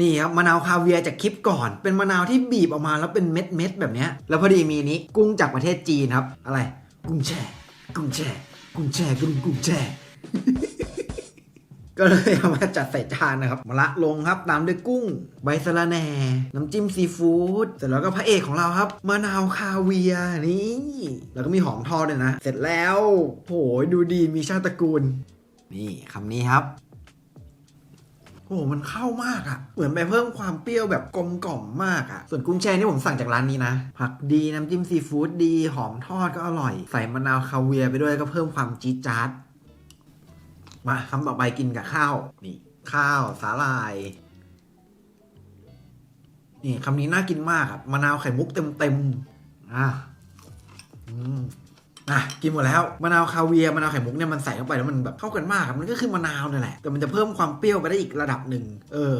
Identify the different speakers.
Speaker 1: นี่ครับมะนาวคาเวียจากคลิปก่อน เป็นมะนาวที่บีบออกมาแล้วเป็นเม็ดเม็ดแบบนี้แล้วพอดีมีนี้กุ้งจากประเทศจีนครับ อะไร กุ้งแช่ กุ้งแช่ กุ้งแช่กุ้งกุ้งแช่ก็เลยเอามาจัดใส่จานนะครับมะละลงครับตามด้วยกุ้ง ใบสะระแหน่ น้ำจิ้มซีฟู้ดเสร็จแล้วก็พระเอกของเราครับมะนาวคาเวียนี่แล้วก็มีหอมทอดด้วยนะ เสร็จแล้วโหยดูดีมีชาติตระกูล นี่คำนี้ครับ โอ้โหมันเข้ามากอะ่ะ เหมือนไปเพิ่มความเปรี้ยวแบบกลมกล่อมมากอะ่ะ ส่วนกุ้งแช่นี่ผมสั่งจากร้านนี้นะ ผักดีน้ำจิ้มซีฟู้ดดี หอมทอดก็อร่อย ใส่มะนาวคาเวียไปด้วยก็เพิ่มความจี๊ดจ๊าด มาคำต่อไปกินกับข้าว นี่ข้าวสาลาย นี่คำนี้น่ากินมากครับมะนาวไข่มุกเต็มๆอะอืม อะกินหมดแล้วมะนาวคาเวียมะนาวไข่มุกเนี่ยมันใส่เข้าไปแล้วมันแบบเข้ากันมากครับมันก็คือมะนาวนั่นแหละแต่มันจะเพิ่มความเปรี้ยวไปได้อีกระดับหนึ่งเออ